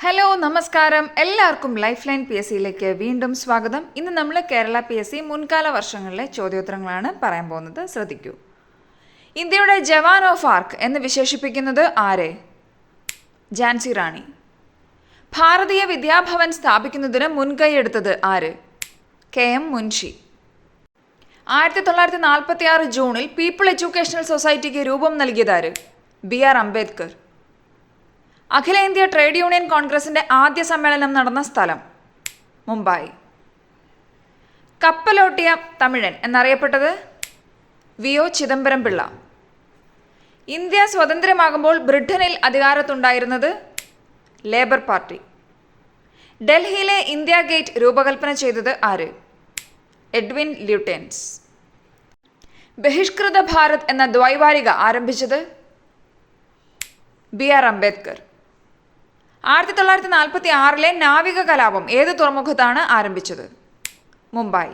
Hello നമസ്കാരം. എല്ലാവർക്കും life line P S സിയിലേക്ക് വീണ്ടും സ്വാഗതം. ഇന്ന് നമ്മൾ കേരള പി എസ് സി മുൻകാല വർഷങ്ങളിലെ ചോദ്യോത്തരങ്ങളാണ് പറയാൻ പോകുന്നത്. ശ്രദ്ധിക്കൂ. ഇന്ത്യയുടെ ജവാൻ ഓഫ് ആർക്ക് എന്ന് വിശേഷിപ്പിക്കുന്നത് ആരെ? ജാൻസി റാണി. ഭാരതീയ വിദ്യാഭവൻ സ്ഥാപിക്കുന്നതിന് മുൻകൈയെടുത്തത് ആര്? K M Munshi. ആയിരത്തി തൊള്ളായിരത്തി നാൽപ്പത്തി ആറ് ജൂണിൽ പീപ്പിൾ എഡ്യൂക്കേഷണൽ സൊസൈറ്റിക്ക് രൂപം നൽകിയതാര് ബി ആർ അംബേദ്കർ. അഖിലേന്ത്യാ ട്രേഡ് യൂണിയൻ കോൺഗ്രസിന്റെ ആദ്യ സമ്മേളനം നടന്ന സ്ഥലം മുംബൈ. കപ്പലോട്ടിയ തമിഴൻ എന്നറിയപ്പെട്ടത് V O Chidambaram Pillai. India സ്വതന്ത്രമാകുമ്പോൾ ബ്രിട്ടനിൽ അധികാരത്തുണ്ടായിരുന്നത് ലേബർ പാർട്ടി. ഡൽഹിയിലെ ഇന്ത്യ ഗേറ്റ് രൂപകൽപ്പന ചെയ്തത് ആര്? Edwin Lutyens. ബഹിഷ്കൃത ഭാരത് എന്ന ദ്വൈവാരിക ആരംഭിച്ചത് ബി ആർ അംബേദ്കർ. ആയിരത്തി തൊള്ളായിരത്തി നാൽപ്പത്തി ആറിലെ നാവിക കലാപം ഏത് തുറമുഖത്താണ് ആരംഭിച്ചത്? മുംബൈ.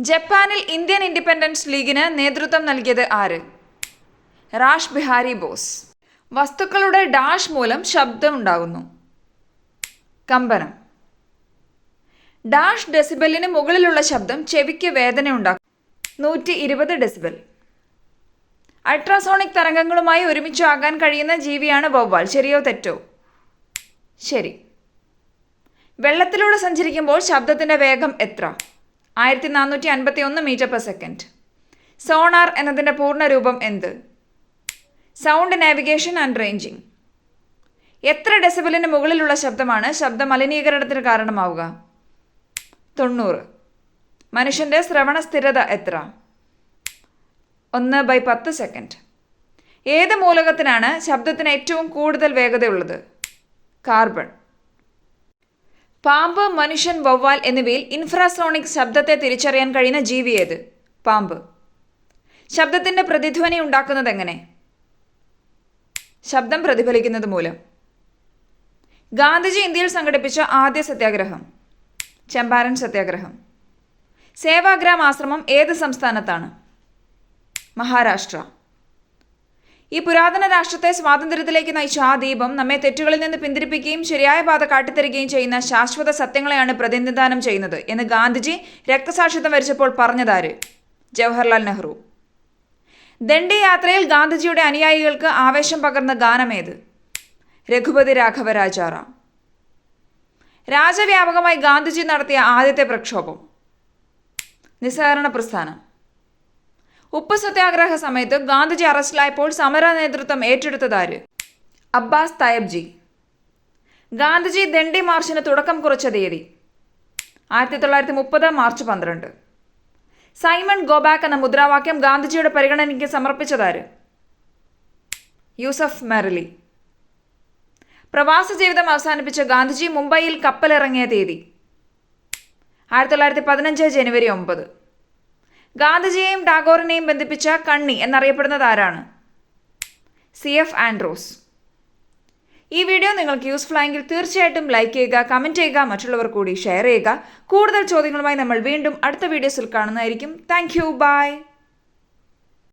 ജപ്പാനിൽ ഇന്ത്യൻ ഇൻഡിപെൻഡൻസ് ലീഗിന് നേതൃത്വം നൽകിയത് ആര്? റാഷ് ബിഹാരി ബോസ്. വസ്തുക്കളുടെ ഡാഷ് മൂലം ശബ്ദം ഉണ്ടാകുന്നു. കമ്പനം. ഡാഷ് ഡെസിബലിന് മുകളിലുള്ള ശബ്ദം ചെവിക്ക് വേദന ഉണ്ടാക്കും നൂറ്റി ഇരുപത് ഡെസിബൽ. അൾട്രാസോണിക് തരംഗങ്ങളുമായി ഒരുമിച്ച് ആകാൻ കഴിയുന്ന ജീവിയാണ് വവ്വാൽ. ശരിയോ തെറ്റോ? ശരി. വെള്ളത്തിലൂടെ സഞ്ചരിക്കുമ്പോൾ ശബ്ദത്തിന്റെ വേഗം എത്ര? ആയിരത്തി നാനൂറ്റി അൻപത്തി ഒന്ന് മീറ്റർ പെർ സെക്കൻഡ്. സോണാർ എന്നതിന്റെ പൂർണ രൂപം എന്ത്? Sound navigation and ranging. എത്ര ഡെസിബലിന് മുകളിലുള്ള ശബ്ദമാണ് ശബ്ദ മലിനീകരണത്തിന് കാരണമാവുക? തൊണ്ണൂറ്. മനുഷ്യന്റെ ശ്രവണ സ്ഥിരത എത്ര? ഒന്ന് ബൈ പത്ത് സെക്കൻഡ് ഏത് മൂലകത്തിനാണ് ശബ്ദത്തിന് ഏറ്റവും കൂടുതൽ വേഗതയുള്ളത്? കാർബൺ പാമ്പ് മനുഷ്യൻ വവ്വാൽ എന്നിവയിൽ ഇൻഫ്രാസോണിക് ശബ്ദത്തെ തിരിച്ചറിയാൻ കഴിയുന്ന ജീവി ഏത്? പാമ്പ്. ശബ്ദത്തിന്റെ പ്രതിധ്വനി ഉണ്ടാക്കുന്നത് എങ്ങനെ? ശബ്ദം പ്രതിഫലിക്കുന്നത് മൂലം. ഗാന്ധിജി ഇന്ത്യയിൽ സംഘടിപ്പിച്ച ആദ്യ സത്യാഗ്രഹം. ചമ്പാരൻ സത്യാഗ്രഹം. സേവാഗ്രാം ആശ്രമം ഏത് സംസ്ഥാനത്താണ്? മഹാരാഷ്ട്ര. ഈ പുരാതന രാഷ്ട്രത്തെ സ്വാതന്ത്ര്യത്തിലേക്ക് നയിച്ച ആ ദീപം നമ്മെ തെറ്റുകളിൽ നിന്ന് പിന്തിരിപ്പിക്കുകയും ശരിയായ പാത കാട്ടിത്തരികയും ചെയ്യുന്ന ശാശ്വത സത്യങ്ങളെയാണ് പ്രതിനിധാനം ചെയ്യുന്നത് എന്ന് ഗാന്ധിജി രക്തസാക്ഷിത്വം വരിച്ചപ്പോൾ പറഞ്ഞതാര്? ജവഹർലാൽ നെഹ്റു. ദണ്ഡി യാത്രയിൽ ഗാന്ധിജിയുടെ അനുയായികൾക്ക് ആവേശം പകർന്ന ഗാനമേത് രഘുപതി രാഘവരാജാറ. രാജവ്യാപകമായി ഗാന്ധിജി നടത്തിയ ആദ്യത്തെ പ്രക്ഷോഭം. നിസ്സഹകരണ പ്രസ്ഥാനം. ഉപ്പ് സത്യാഗ്രഹ സമയത്ത് ഗാന്ധിജി അറസ്റ്റിലായപ്പോൾ സമര നേതൃത്വം ഏറ്റെടുത്തതാര് അബ്ബാസ് തയബ്ജി ഗാന്ധിജി ദണ്ഡി മാർച്ചിന് തുടക്കം കുറിച്ച തീയതി. ആയിരത്തി തൊള്ളായിരത്തി മുപ്പത് മാർച്ച് പന്ത്രണ്ട്. സൈമൺ ഗോബാക്ക് എന്ന മുദ്രാവാക്യം ഗാന്ധിജിയുടെ പരിഗണനയ്ക്ക് സമർപ്പിച്ചതാര് യൂസഫ് മെറലി. പ്രവാസ ജീവിതം അവസാനിപ്പിച്ച ഗാന്ധിജി മുംബൈയിൽ കപ്പലിറങ്ങിയ തീയതി. ആയിരത്തി തൊള്ളായിരത്തി പതിനഞ്ച് ജനുവരി ഒമ്പത്. ഗാന്ധിജിയെയും ടാഗോറിനെയും ബന്ധിപ്പിച്ച കണ്ണി എന്നറിയപ്പെടുന്നത് ആരാണ്? C F Andrews. ഈ വീഡിയോ നിങ്ങൾക്ക് യൂസ്ഫുൾ ആയെങ്കിൽ തീർച്ചയായിട്ടും ലൈക്ക് ചെയ്യുക കമന്റ് ചെയ്യുക മറ്റുള്ളവർ കൂടി ഷെയർ ചെയ്യുക. കൂടുതൽ ചോദ്യങ്ങളുമായി നമ്മൾ വീണ്ടും അടുത്ത വീഡിയോസിൽ കാണുന്നതായിരിക്കും. Thank you by